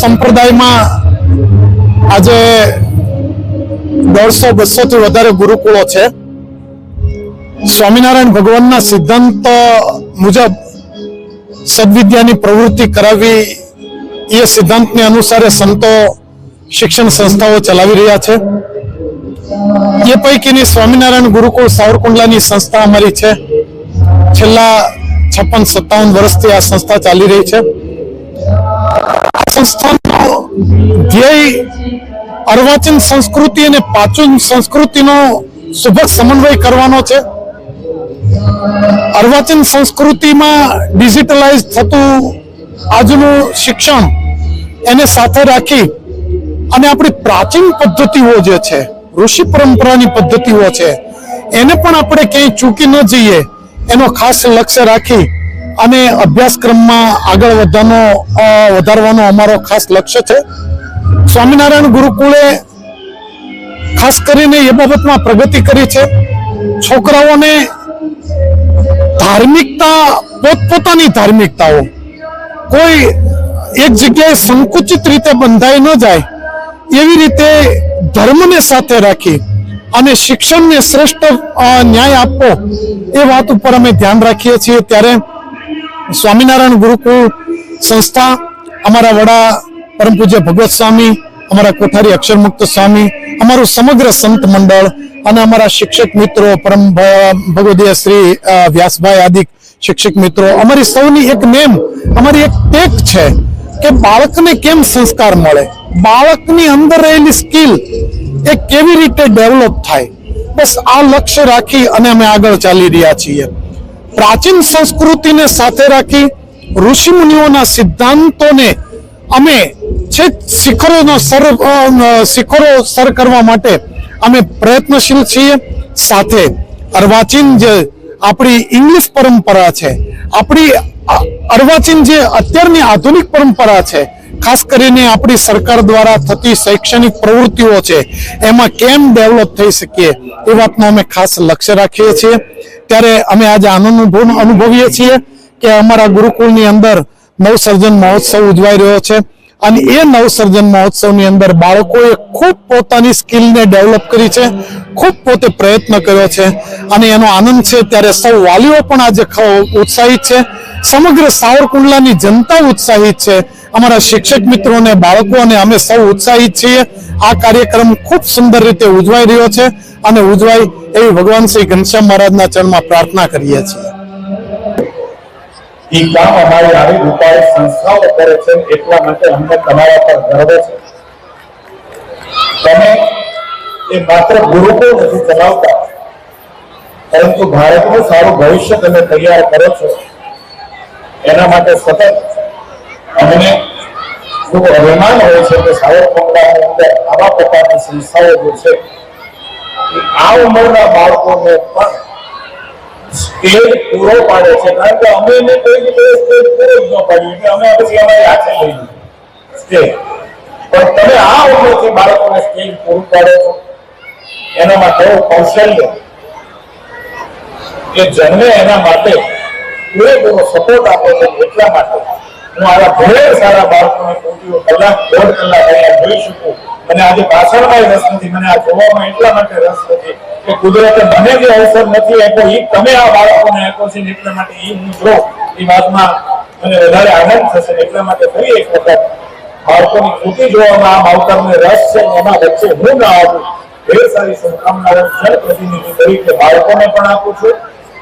સંપ્રદાયમાં આજે દોઢસો બસો થી વધારે ગુરુકુળો છે. સ્વામિનારાયણ ભગવાનના સિદ્ધાંત મુજબ સદવિદ્યાની પ્રવૃત્તિ કરાવી એ સિદ્ધાંતને અનુસારે સંતો શિક્ષણ સંસ્થાઓ ચલાવી રહ્યા છે. એ પૈકીની સ્વામિનારાયણ ગુરુકુળ સાવરકુંડલાની સંસ્થા અમારી છે. છેલ્લા છપ્પન, સત્તાવન વર્ષથી આ સંસ્થા ચાલી રહી છે. સંસ્થાનો ધ્યેય અર્વાચીન સંસ્કૃતિ અને પાચુન સંસ્કૃતિનો સુભગ સમન્વય કરવાનો છે. અર્વાચીન સંસ્કૃતિમાં ડિજિટલાઇઝ થતું આજનું શિક્ષણ એને સાથે રાખી અને આપણી પ્રાચીન પદ્ધતિઓ જે છે, ઋષિ પરંપરાની પદ્ધતિઓ છે, એને પણ આપણે ક્યાંય ચૂકી ન જઈએ, એનો ખાસ લક્ષ્ય રાખી અને અભ્યાસક્રમમાં આગળ વધવાનો વધારવાનો અમારો ખાસ લક્ષ્ય છે. સ્વામિનારાયણ ગુરુકુળે ખાસ કરીને એ બાબતમાં પ્રગતિ કરી છે. છોકરાઓને ધાર્મિકતા, પોતપોતાની ધાર્મિકતાઓ, કોઈ એક જગ્યાએ સંકુચિત રીતે બંધાઈ ન જાય, એવી રીતે ધર્મને સાથે રાખી અને શિક્ષણને શ્રેષ્ઠ ન્યાય આપવો, એ વાત ઉપર અમે ધ્યાન રાખીએ છીએ. ત્યારે સ્વામિનારાયણ ગુરુકુળ સંસ્થા, અમારા વડા પરમ પૂજ્ય ભગવત સ્વામી, અમારા કોઠારી અક્ષરમુક્ત સ્વામી, અમારું સમગ્ર સંત મંડળ અને અમારા શિક્ષક મિત્રો પરમ ભગવદીય શ્રી વ્યાસભાઈ આદિ શિક્ષક મિત્રો, અમારી સૌની એક નેમ, અમારી એક ટેક છે કે બાળકને કેમ સંસ્કાર મળે? બાળકની અંદર રહેલી સ્કિલ એ કેવી રીતે ડેવલપ થાય? બસ આ લક્ષ્ય રાખી અને અમે આગળ ચાલી રહ્યા છીએ. પ્રાચીન સંસ્કૃતિને સાથે રાખી ઋષિ મુનિઓના સિદ્ધાંતોને અમે છેક શિખરોનો સર શિખરો સર કરવા માટે અમે પ્રયત્નશીલ છીએ. સાથે અર્વાચીન જે આપણી ઇંગ્લિશ પરંપરા છે, આપણી અર્વાચીન જે અત્યારની આધુનિક પરંપરા છે ખાસ કરીને આપણી સરકાર દ્વારા થતી શૈક્ષણિક પ્રવૃત્તિઓ છે, એમાં કેમ ડેવલપ થઈ શકીએ, એ વાતનો અમે ખાસ લક્ષ્ય રાખીએ છીએ. ત્યારે અમે આજે આનંદ અનુભવ- અનુભવીએ છીએ કે અમારા ગુરુકુળની અંદર નવસર્જન મહોત્સવ ઉજવાઈ રહ્યો છે અને એ નવસર્જન મહોત્સવની અંદર બાળકોએ ખૂબ પોતાની સ્કિલને ડેવલપ કરી છે, ખૂબ પોતે પ્રયત્ન કર્યો છે અને એનો આનંદ છે. ત્યારે સૌ વાલીઓ પણ આજે ઉત્સાહિત છે. સમગ્ર સાવરકુંડલાની જનતા ઉત્સાહિત છે. અમારા શિક્ષક મિત્રો અને બાળકો અને અમે સૌ ઉત્સાહિત છીએ. આ કાર્યક્રમ ખૂબ સુંદર રીતે ઉજવાઈ રહ્યો છે અને ઉજવાય એવી ભગવાન શ્રી ઘનશ્યામ મહારાજના ચરણમાં પ્રાર્થના કરીએ છીએ. એ કામ અમારી આવી સંસ્થાઓ કરે છે, એટલા માટે અમને તમારા પર ગર્વ છે. તમે એ માત્ર ગુરુકુળ નથી ચલાવતા, પરંતુ ભારતનું સારું ભવિષ્ય તમે તૈયાર કરો છો. એના માટે સતત અમને ખૂબ અભિમાન હોય છે કે સાવરકુંડલાની અંદર આવા પ્રકારની સંસ્થાઓ જે છે, એ આ ઉંમરના બાળકોને પણ સ્ટેજ પૂરો પાડે છે. કારણ કે અમે એને પૂરો જ ન પાડ્યું. એટલે અમે પછી અમારી હાથે લઈ સ્ટેજ. પણ તમે આ ઉંમરથી બાળકોને સ્ટેજ પૂરું પાડો છો એનામાં માટે કૌશલ્ય કે જન્મે એના માટે પૂરેપૂરો સપોર્ટ આપો છો એટલા માટે હું આવા ઘણા સારા બાળકોને પૂર્તિઓ કલાક, દોઢ કલાક અહીંયા જોઈ શકું. અને આજે પાછળમાં રસ નથી. મને આ જોવામાં એટલા માટે રસ નથી કે કુદરતે મને જે અવસર નથી આપ્યો એ તમે આ બાળકોને આપ્યો છે એટલા માટે એ હું જોઉં. એ વાતમાં મને વધારે આનંદ થશે એટલા માટે ફરી એક વખત બાળકોની કૃતિ જોવામાં આ માવતરને રસ છે એમાં વચ્ચે હું ના આવું ઢેર સારી શુભકામનાઓ જનપ્રતિનિધિ તરીકે બાળકોને પણ આપું છું.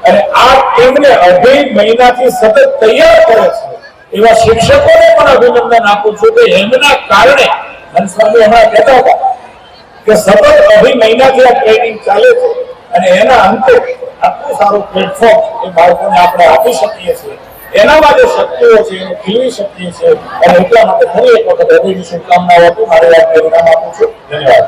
અને આ ટીમને અઢી મહિનાથી સતત તૈયાર કરે છે. એવા શિક્ષકોને પણ અભિનંદન આપું છું કે એમના કારણે હંસવાદી હમણાં કહેતા હતા કે સતત અઢી મહિનાથી આ ટ્રેનિંગ ચાલે છે અને એના અંતે આટલું સારું પ્લેટફોર્મ એ બાળકોને આપણે આપી શકીએ છીએ. એનામાં જે શક્તિઓ છે, એને ખીલવી શકીએ છીએ અને એટલા માટે ફરી એક વખત હૃદયની શુભકામનાઓ હતું મારી વાત પ્રેરણા આપું છું. ધન્યવાદ.